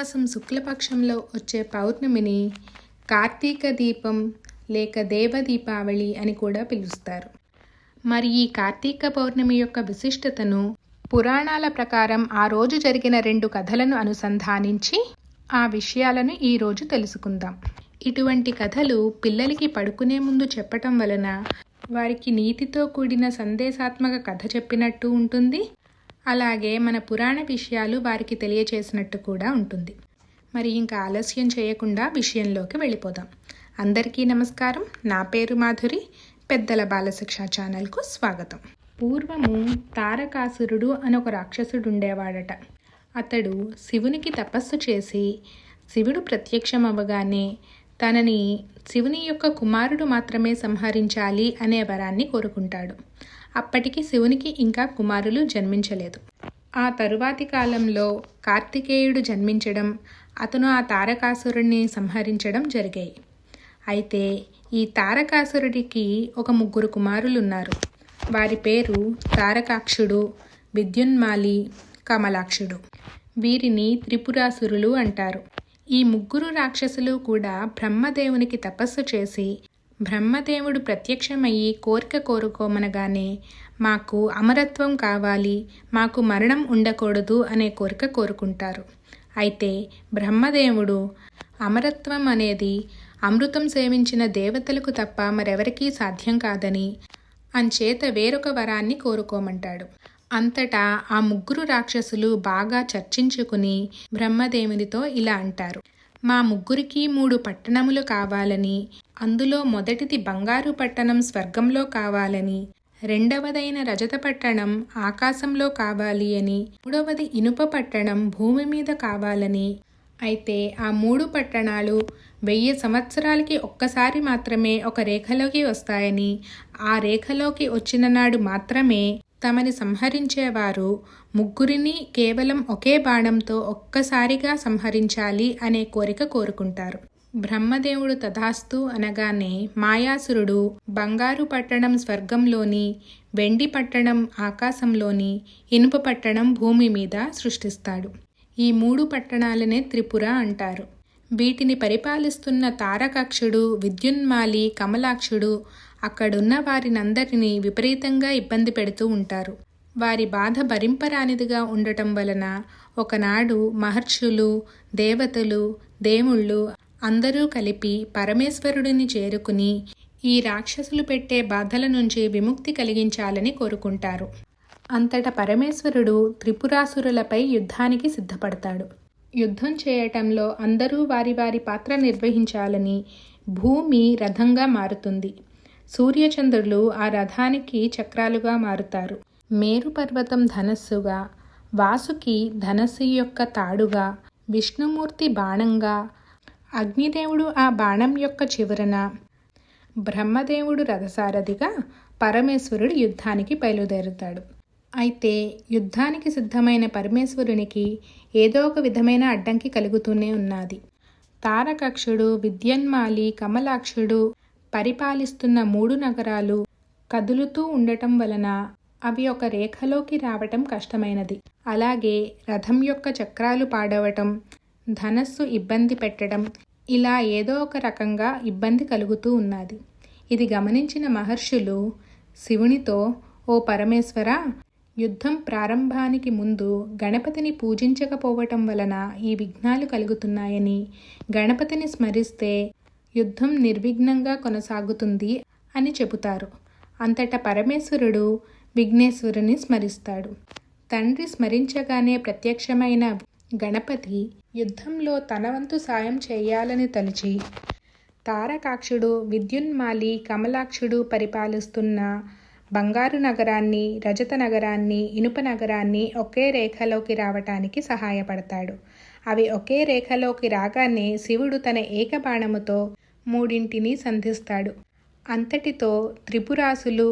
మాసం శుక్లపక్షంలో వచ్చే పౌర్ణమిని కార్తీక దీపం లేక దేవ దీపావళి అని కూడా పిలుస్తారు. మరి ఈ కార్తీక పౌర్ణమి యొక్క విశిష్టతను పురాణాల ప్రకారం ఆ రోజు జరిగిన రెండు కథలను అనుసంధానించి ఆ విషయాలను ఈరోజు తెలుసుకుందాం. ఇటువంటి కథలు పిల్లలకి పడుకునే ముందు చెప్పటం వలన వారికి నీతితో కూడిన సందేశాత్మక కథ చెప్పినట్టు ఉంటుంది. అలాగే మన పురాణ విషయాలు వారికి తెలియచేసినట్టు కూడా ఉంటుంది. మరి ఇంకా ఆలస్యం చేయకుండా విషయంలోకి వెళ్ళిపోదాం. అందరికీ నమస్కారం. నా పేరు మాధురి. పెద్దల బాలశిక్ష ఛానల్కు స్వాగతం. పూర్వము తారకాసురుడు అని ఒక రాక్షసుడు ఉండేవాడట అతడు శివునికి తపస్సు చేసి శివుడు ప్రత్యక్షమవ్వగానే తనని శివుని యొక్క కుమారుడు మాత్రమే సంహరించాలి అనే వరాన్ని కోరుకుంటాడు. అప్పటికి శివునికి ఇంకా కుమారులు జన్మించలేదు. ఆ తరువాతి కాలంలో కార్తికేయుడు జన్మించడం అతను ఆ తారకాసురుడిని సంహరించడం జరిగాయి. అయితే ఈ తారకాసురుడికి ఒక ముగ్గురు కుమారులు ఉన్నారు వారి పేరు తారకాక్షుడు విద్యున్మాలి కమలాక్షుడు. వీరిని త్రిపురాసురులు అంటారు. ఈ ముగ్గురు రాక్షసులు కూడా బ్రహ్మదేవునికి తపస్సు చేసి బ్రహ్మదేవుడు ప్రత్యక్షమయ్యి కోరిక కోరుకోమనగానే మాకు అమరత్వం కావాలి మాకు మరణం ఉండకూడదు అనే కోరిక కోరుకుంటారు. అయితే బ్రహ్మదేవుడు అమరత్వం అనేది అమృతం సేవించిన దేవతలకు తప్ప మరెవరికీ సాధ్యం కాదని అంచేత వేరొక వరాన్ని కోరుకోమంటాడు. అంతటా ఆ ముగ్గురు రాక్షసులు బాగా చర్చించుకుని బ్రహ్మదేవునితో ఇలా అంటారు. మా ముగ్గురికి మూడు పట్టణములు కావాలని అందులో మొదటిది బంగారు పట్టణం స్వర్గంలో కావాలని రెండవదైన రజత పట్టణం ఆకాశంలో కావాలి అని మూడవది ఇనుప పట్టణం భూమి మీద కావాలని. అయితే ఆ మూడు పట్టణాలు వెయ్యి సంవత్సరాలకి ఒక్కసారి మాత్రమే ఒక రేఖలోకి వస్తాయని ఆ రేఖలోకి వచ్చిన నాడు మాత్రమే తమని సంహరించేవారు. ముగ్గురిని కేవలం ఒకే బాణంతో ఒక్కసారిగా సంహరించాలి అనే కోరిక కోరుకుంటారు. బ్రహ్మదేవుడు తథాస్తు అనగానే మాయాసురుడు బంగారు పట్టణం స్వర్గంలోని వెండి పట్టణం ఆకాశంలోని ఇనుప పట్టణం భూమి మీద సృష్టిస్తాడు. ఈ మూడు పట్టణాలనే త్రిపుర అంటారు. వీటిని పరిపాలిస్తున్న తారకాక్షుడు విద్యున్మాలి కమలాక్షుడు అక్కడున్న వారినందరినీ విపరీతంగా ఇబ్బంది పెడుతూ ఉంటారు. వారి బాధ భరింపరానిదిగా ఉండటం వలన ఒకనాడు మహర్షులు దేవతలు దేవుళ్ళు అందరూ కలిపి పరమేశ్వరుడిని చేరుకుని ఈ రాక్షసులు పెట్టే బాధల నుంచి విముక్తి కలిగించాలని కోరుకుంటారు. అంతట పరమేశ్వరుడు త్రిపురాసురులపై యుద్ధానికి సిద్ధపడతాడు. యుద్ధం చేయటంలో అందరూ వారి వారి పాత్ర నిర్వహించాలని భూమి రథంగా మారుతుంది. సూర్యచంద్రులు ఆ రథానికి చక్రాలుగా మారుతారు. మేరు పర్వతం ధనస్సుగా వాసుకి ధనస్సు యొక్క తాడుగా విష్ణుమూర్తి బాణంగా అగ్నిదేవుడు ఆ బాణం యొక్క చివరన బ్రహ్మదేవుడు రథసారథిగా పరమేశ్వరుడు యుద్ధానికి బయలుదేరుతాడు. అయితే యుద్ధానికి సిద్ధమైన పరమేశ్వరునికి ఏదో ఒక విధమైన అడ్డంకి కలుగుతూనే ఉన్నది. తారకక్షుడు విద్యన్మాలి కమలాక్షుడు పరిపాలిస్తున్న మూడు నగరాలు కదులుతూ ఉండటం వలన అవి ఒక రేఖలోకి రావటం కష్టమైనది. అలాగే రథం యొక్క చక్రాలు పాడవటం ధనస్సు ఇబ్బంది పెట్టడం ఇలా ఏదో ఒక రకంగా ఇబ్బంది కలుగుతూ ఉన్నది. ఇది గమనించిన మహర్షులు శివునితో ఓ పరమేశ్వర యుద్ధం ప్రారంభానికి ముందు గణపతిని పూజించకపోవటం వలన ఈ విఘ్నాలు కలుగుతున్నాయని గణపతిని స్మరిస్తే యుద్ధం నిర్విఘ్నంగా కొనసాగుతుంది అని చెబుతారు. అంతటా పరమేశ్వరుడు విఘ్నేశ్వరుని స్మరిస్తాడు. తండ్రి స్మరించగానే ప్రత్యక్షమైన గణపతి యుద్ధంలో తన వంతు సాయం చేయాలని తలిచి తారకాక్షుడు విద్యున్మాలి కమలాక్షుడు పరిపాలిస్తున్న బంగారు నగరాన్ని రజత నగరాన్ని ఇనుప నగరాన్ని ఒకే రేఖలోకి రావటానికి సహాయపడతాడు. అవి ఒకే రేఖలోకి రాగానే శివుడు తన ఏకబాణముతో మూడింటిని సంధిస్తాడు. అంతటితో త్రిపురాసులు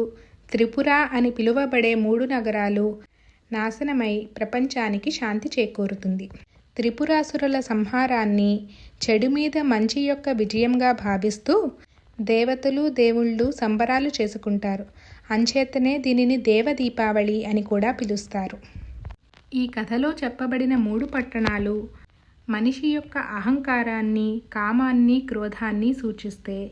త్రిపుర అని పిలువబడే మూడు నగరాలు నాశనమై ప్రపంచానికి శాంతి చేకూరుతుంది. త్రిపురాసురుల సంహారాన్ని చెడు మీద మంచి యొక్క విజయంగా భావిస్తూ దేవతలు దేవుళ్ళు సంబరాలు చేసుకుంటారు. అంచేతనే దీనిని దేవ దీపావళి అని కూడా పిలుస్తారు. ఈ కథలో చెప్పబడిన మూడు పట్టణాలు మనిషి యొక్క అహంకారాన్ని కామాన్ని క్రోధాన్ని సూచిస్తే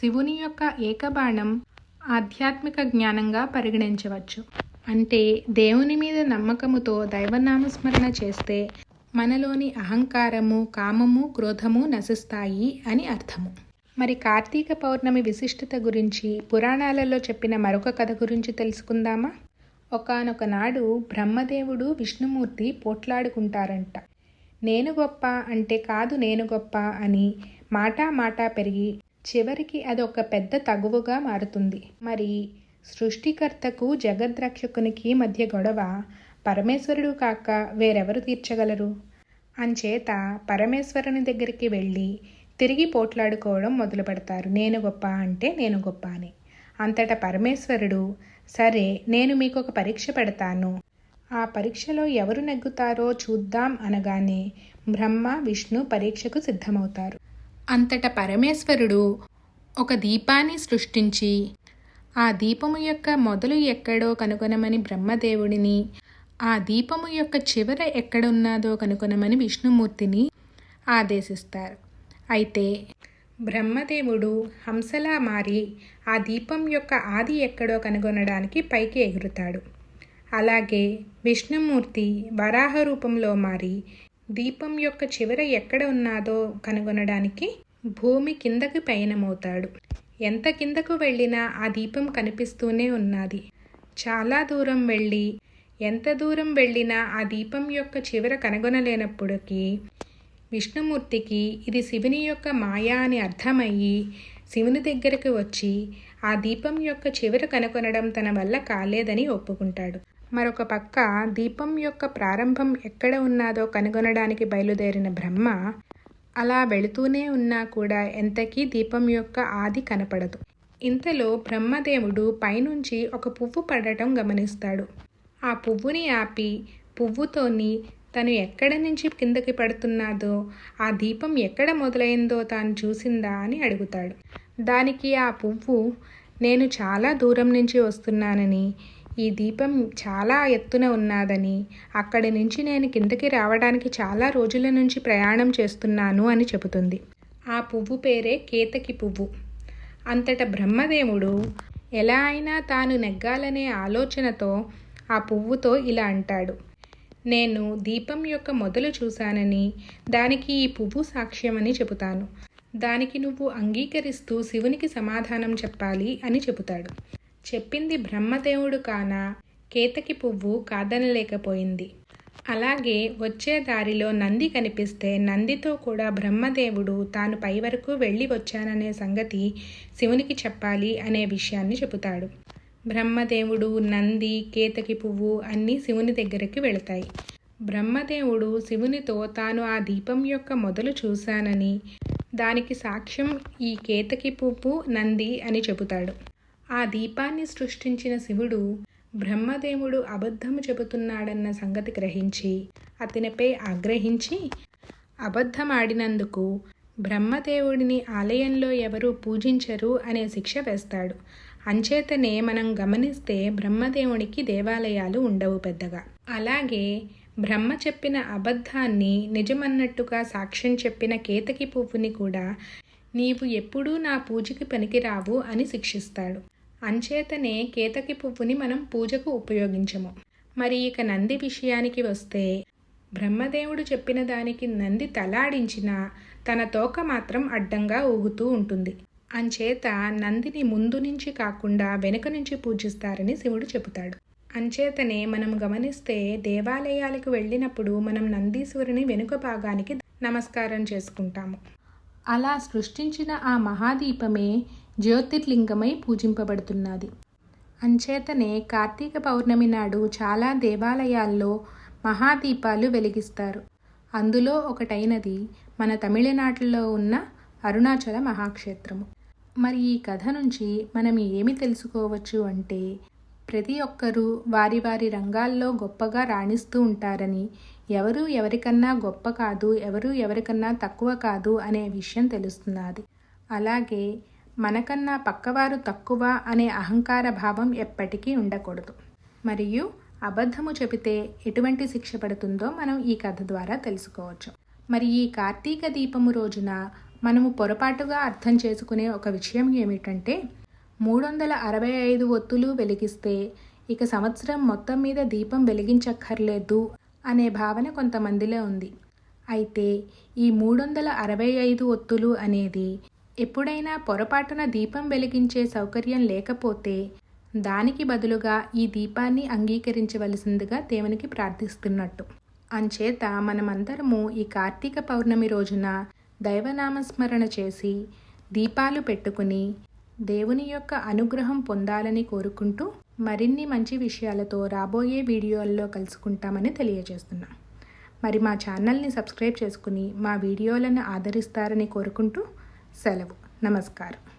శివుని యొక్క ఏకబాణం ఆధ్యాత్మిక జ్ఞానంగా పరిగణించవచ్చు. అంటే దేవుని మీద నమ్మకముతో దైవనామస్మరణ చేస్తే మనలోని అహంకారము కామము క్రోధము నశిస్తాయి అని అర్థము. మరి కార్తీక పౌర్ణమి విశిష్టత గురించి పురాణాలలో చెప్పిన మరొక కథ గురించి తెలుసుకుందామా? ఒకనొక నాడు బ్రహ్మదేవుడు విష్ణుమూర్తి పోట్లాడుకుంటారంట. నేను గొప్ప అంటే కాదు నేను గొప్ప అని మాటా మాటా పెరిగి చివరికి అది ఒక పెద్ద తగువుగా మారుతుంది. మరి సృష్టికర్తకు జగద్రక్షకునికి మధ్య గొడవ పరమేశ్వరుడు కాక వేరెవరు తీర్చగలరు? అంచేత పరమేశ్వరుని దగ్గరికి వెళ్ళి తిరిగి పోట్లాడుకోవడం మొదలు పెడతారు నేను గొప్ప అంటే నేను గొప్ప అని. అంతటా పరమేశ్వరుడు సరే నేను మీకు ఒక పరీక్ష పెడతాను. ఆ పరీక్షలో ఎవరు నెగ్గుతారో చూద్దాం అనగానే బ్రహ్మ విష్ణు పరీక్షకు సిద్ధమవుతారు. అంతట పరమేశ్వరుడు ఒక దీపాన్ని సృష్టించి ఆ దీపము యొక్క మొదలు ఎక్కడో కనుగొనమని బ్రహ్మదేవుడిని ఆ దీపము యొక్క చివర ఎక్కడున్నదో కనుగొనమని విష్ణుమూర్తిని ఆదేశిస్తారు. అయితే బ్రహ్మదేవుడు హంసలా మారి ఆ దీపం యొక్క ఆది ఎక్కడో కనుగొనడానికి పైకి ఎగురుతాడు. అలాగే విష్ణుమూర్తి వరాహ రూపంలో మారి దీపం యొక్క చివర ఎక్కడ ఉన్నాదో కనుగొనడానికి భూమి కిందకి పయనమవుతాడు. ఎంత కిందకు వెళ్ళినా ఆ దీపం కనిపిస్తూనే ఉన్నది. చాలా దూరం వెళ్ళి ఎంత దూరం వెళ్ళినా ఆ దీపం యొక్క చివర కనుగొనలేనప్పటికీ విష్ణుమూర్తికి ఇది శివుని యొక్క మాయా అని అర్థమయ్యి శివుని దగ్గరకు వచ్చి ఆ దీపం యొక్క చివర కనుగొనడం తన వల్ల కాలేదని ఒప్పుకుంటాడు. మరొక పక్క దీపం యొక్క ప్రారంభం ఎక్కడ ఉన్నాదో కనుగొనడానికి బయలుదేరిన బ్రహ్మ అలా వెళుతూనే ఉన్నా కూడా ఎంతకీ దీపం యొక్క ఆది కనపడదు. ఇంతలో బ్రహ్మదేవుడు పైనుంచి ఒక పువ్వు పడటం గమనిస్తాడు. ఆ పువ్వుని ఆపి పువ్వుతోని తను ఎక్కడ నుంచి కిందకి పడుతున్నాదో ఆ దీపం ఎక్కడ మొదలైందో తాను చూసిందా అని అడుగుతాడు. దానికి ఆ పువ్వు నేను చాలా దూరం నుంచి వస్తున్నానని ఈ దీపం చాలా ఎత్తున ఉన్నదని అక్కడి నుంచి నేను కిందకి రావడానికి చాలా రోజుల నుంచి ప్రయాణం చేస్తున్నాను అని చెబుతుంది. ఆ పువ్వు పేరే కేతకి పువ్వు. అంతట బ్రహ్మదేవుడు ఎలా అయినా తాను నెగ్గాలనే ఆలోచనతో ఆ పువ్వుతో ఇలా అంటాడు. నేను దీపం యొక్క మొదలు చూశానని దానికి ఈ పువ్వు సాక్ష్యమని చెబుతాను. దానికి నువ్వు అంగీకరిస్తూ శివునికి సమాధానం చెప్పాలి అని చెబుతాడు. చెప్పింది బ్రహ్మదేవుడు కాన? కేతకి పువ్వు కాదనలేకపోయింది. అలాగే వచ్చే దారిలో నంది కనిపిస్తే నందితో కూడా బ్రహ్మదేవుడు తాను పై వరకు వెళ్ళి వచ్చాననే సంగతి శివునికి చెప్పాలి అనే విషయాన్ని చెబుతాడు. బ్రహ్మదేవుడు నంది కేతకి పువ్వు అన్నీ శివుని దగ్గరికి వెళతాయి. బ్రహ్మదేవుడు శివునితో తాను ఆ దీపం యొక్క మొదలు చూశానని దానికి సాక్ష్యం ఈ కేతకి పువ్వు నంది అని చెబుతాడు. ఆ దీపాన్ని సృష్టించిన శివుడు బ్రహ్మదేవుడు అబద్ధము చెబుతున్నాడన్న సంగతి గ్రహించి అతనిపై ఆగ్రహించి అబద్ధమాడినందుకు బ్రహ్మదేవుడిని ఆలయంలో ఎవరు పూజించరు అనే శిక్ష వేస్తాడు. అంచేతనే మనం గమనిస్తే బ్రహ్మదేవునికి దేవాలయాలు ఉండవు పెద్దగా. అలాగే బ్రహ్మ చెప్పిన అబద్ధాన్ని నిజమన్నట్టుగా సాక్ష్యం చెప్పిన కేతకి పువ్వుని కూడా నీవు ఎప్పుడూ నా పూజకి పనికిరావు అని శిక్షిస్తాడు. అంచేతనే కేతకి పువ్వుని మనం పూజకు ఉపయోగించము. మరి ఇక నంది విషయానికి వస్తే బ్రహ్మదేవుడు చెప్పిన దానికి నంది తలాడించిన తన తోక మాత్రం అడ్డంగా ఊగుతూ ఉంటుంది. అంచేత నందిని ముందు నుంచి కాకుండా వెనుక నుంచి పూజిస్తారని శివుడు చెబుతాడు. అంచేతనే మనం గమనిస్తే దేవాలయాలకు వెళ్ళినప్పుడు మనం నందీశ్వరుని వెనుక భాగానికి నమస్కారం చేసుకుంటాము. అలా సృష్టించిన ఆ మహాదీపమే జ్యోతిర్లింగమై పూజింపబడుతున్నది. అంచేతనే కార్తీక పౌర్ణమి నాడు చాలా దేవాలయాల్లో మహాదీపాలు వెలిగిస్తారు. అందులో ఒకటైనది మన తమిళనాడులో ఉన్న అరుణాచల మహాక్షేత్రము. మరి ఈ కథ నుంచి మనం ఏమి తెలుసుకోవచ్చు అంటే ప్రతి ఒక్కరూ వారి వారి రంగాల్లో గొప్పగా రాణిస్తూ ఉంటారని ఎవరు ఎవరికన్నా గొప్ప కాదు ఎవరు ఎవరికన్నా తక్కువ కాదు అనే విషయం తెలుస్తున్నది. అలాగే మనకన్నా పక్కవారు తక్కువ అనే అహంకార భావం ఎప్పటికీ ఉండకూడదు. మరియు అబద్ధము చెబితే ఎటువంటి శిక్ష పడుతుందో మనం ఈ కథ ద్వారా తెలుసుకోవచ్చు. మరి ఈ కార్తీక దీపము రోజున మనము పొరపాటుగా అర్థం చేసుకునే ఒక విషయం ఏమిటంటే మూడు వందల అరవై ఐదు ఒత్తులు వెలిగిస్తే ఇక సంవత్సరం మొత్తం మీద దీపం వెలిగించక్కర్లేదు అనే భావన కొంతమందిలో ఉంది. అయితే ఈ మూడు వందల అరవై ఐదు ఒత్తులు అనేది ఎప్పుడైనా పొరపాటున దీపం వెలిగించే సౌకర్యం లేకపోతే దానికి బదులుగా ఈ దీపాన్ని అంగీకరించవలసిందిగా దేవునికి ప్రార్థిస్తున్నట్టు. అంచేత మనమందరము ఈ కార్తీక పౌర్ణమి రోజున దైవనామస్మరణ చేసి దీపాలు పెట్టుకుని దేవుని యొక్క అనుగ్రహం పొందాలని కోరుకుంటూ మరిన్ని మంచి విషయాలతో రాబోయే వీడియోల్లో కలుసుకుంటామని తెలియజేస్తున్నా. మరి మా ఛానల్ని సబ్స్క్రైబ్ చేసుకుని మా వీడియోలను ఆదరిస్తారని కోరుకుంటూ సెలవు. నమస్కారం.